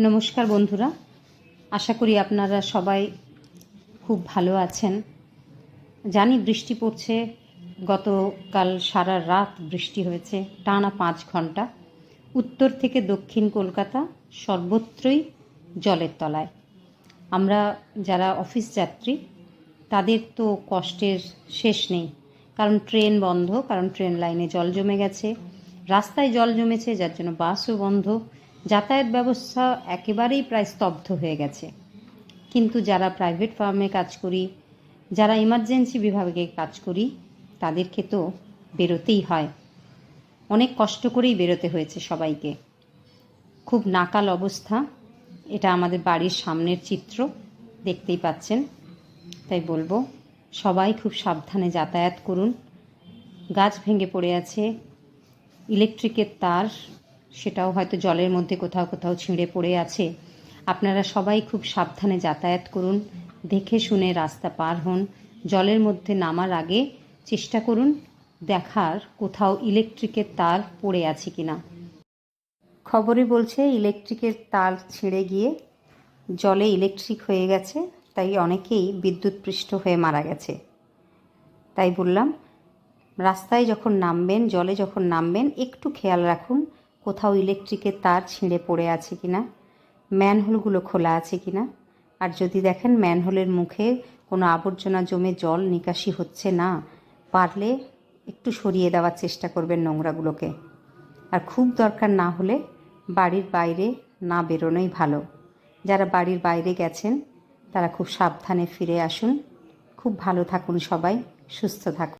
নমস্কার বন্ধুরা। আশা করি আপনারা সবাই খুব ভালো আছেন। জানি বৃষ্টি পড়ছে, গতকাল সারা রাত বৃষ্টি হয়েছে, টানা পাঁচ ঘণ্টা। উত্তর থেকে দক্ষিণ কলকাতা, সর্বত্রই জলের তলায়। আমরা যারা অফিস যাত্রী, তাদের তো কষ্টের শেষ নেই। কারণ ট্রেন বন্ধ, কারণ ট্রেন লাইনে জল জমে গেছে। রাস্তায় জল জমেছে, যার জন্য বাসও বন্ধ। যাতায়াত ব্যবস্থা একেবারেই প্রায় স্তব্ধ হয়ে গেছে। কিন্তু যারা প্রাইভেট ফার্মে কাজ করি, যারা ইমার্জেন্সি বিভাগে কাজ করি তাদেরকে তো বেরোতেই হয়। অনেক কষ্ট করেই বেরোতে হয়েছে সবাইকে। খুব নাকাল অবস্থা। এটা আমাদের বাড়ির সামনের চিত্র, দেখতেই পাচ্ছেন। তাই বলব, সবাই খুব সাবধানে যাতায়াত করুন। গাছ ভেঙে পড়ে আছে ইলেকট্রিকের তার সেটাও হয়তো জলের মধ্যে কোথাও কোথাও ছিঁড়ে পড়ে আছে। আপনারা সবাই খুব সাবধানে যাতায়াত করুন, দেখে শুনে রাস্তা পার হন, জলের মধ্যে নামার আগে চেষ্টা করুন দেখার কোথাও ইলেকট্রিকের তার পড়ে আছে কিনা। খবরে বলছে, ইলেকট্রিকের তার ছিঁড়ে গিয়ে জলে ইলেকট্রিক হয়ে গেছে, তাই অনেকেই বিদ্যুৎপৃষ্ট হয়ে মারা গেছে। তাই বললাম, রাস্তায় যখন নামবেন, জলে যখন নামবেন, একটু খেয়াল রাখুন কোথাও ইলেকট্রিকের তার ছিঁড়ে পড়ে আছে কিনা? ম্যানহোলগুলো খোলা আছে কিনা? আর যদি দেখেন ম্যানহোলের মুখে কোনো আবর্জনা জমে জল নিকাশি হচ্ছে না, পারলে একটু সরিয়ে দেওয়ার চেষ্টা করবেন নোংরাগুলোকে। আর খুব দরকার না হলে বাড়ির বাইরে না বেরোনোই ভালো। যারা বাড়ির বাইরে গেছেন, তারা খুব সাবধানে ফিরে আসুন। খুব ভালো থাকুন সবাই, সুস্থ থাকুন।